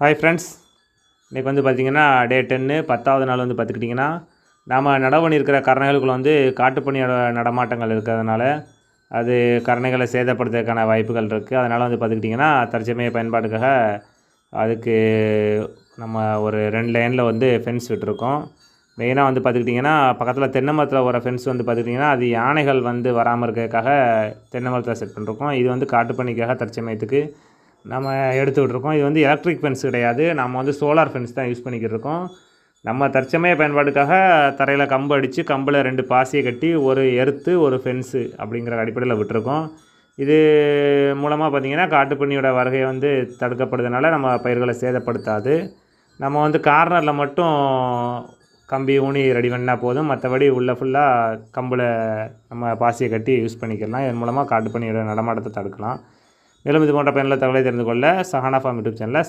Hi friends இன்றைக்கி வந்து பார்த்திங்கன்னா டே டென்னு பத்தாவது நாள் வந்து பார்த்துக்கிட்டிங்கன்னா நாம் நடவு பண்ணியிருக்கிற கரணைகளுக்குள்ள வந்து காட்டுப்பணியோட நடமாட்டங்கள் இருக்கிறதுனால அது கரணைகளை சேதப்படுத்துறதுக்கான வாய்ப்புகள் இருக்குது அதனால் வந்து பார்த்துக்கிட்டிங்கன்னா தற்சமய பயன்பாட்டுக்காக அதுக்கு நம்ம ஒரு ரெண்டு லைனில் வந்து ஃபென்ஸ் விட்டுருக்கோம். மெயினாக வந்து பார்த்துக்கிட்டிங்கன்னா பக்கத்தில் தென்னை மரத்தில் வர ஃபென்ஸ் வந்து பார்த்துக்கிட்டிங்கன்னா அது யானைகள் வந்து வராமல் இருக்கிறதுக்காக தென்னை மரத்தில் செட் பண்ணிருக்கோம். இது வந்து காட்டுப்பணிக்காக தற்சமயத்துக்கு நம்ம எடுத்து விட்ருக்கோம் இது வந்து எலக்ட்ரிக் ஃபென்ஸ் கிடையாது. நம்ம வந்து சோலார் ஃபென்ஸ் தான் யூஸ் பண்ணிக்கிட்டு இருக்கோம். நம்ம தற்சமய பயன்பாட்டுக்காக தரையில் கம்பு அடித்து கம்பில் ரெண்டு பாசியை கட்டி ஒரு எர்த்து ஒரு ஃபென்ஸு அப்படிங்கிற அடிப்படையில் விட்டுருக்கோம். இது மூலமாக பார்த்திங்கன்னா காட்டுப்பண்ணியோட வருகை வந்து தடுக்கப்படுறதுனால நம்ம பயிர்களை சேதப்படுத்தாது. நம்ம வந்து கார்னரில் மட்டும் கம்பி ஊனி ரெடி பண்ணால் போதும். மற்றபடி உள்ள ஃபுல்லாக கம்பில் நம்ம பாசியை கட்டி யூஸ் பண்ணிக்கலாம். இதன் மூலமாக காட்டுப்பண்ணியோட நடமாட்டத்தை தடுக்கலாம். மேலும் இது போன்ற பயனுள்ள தகவலை தெரிந்து கொள்ள சஹானா ஃபார்ம் யூடியூப் சேனலை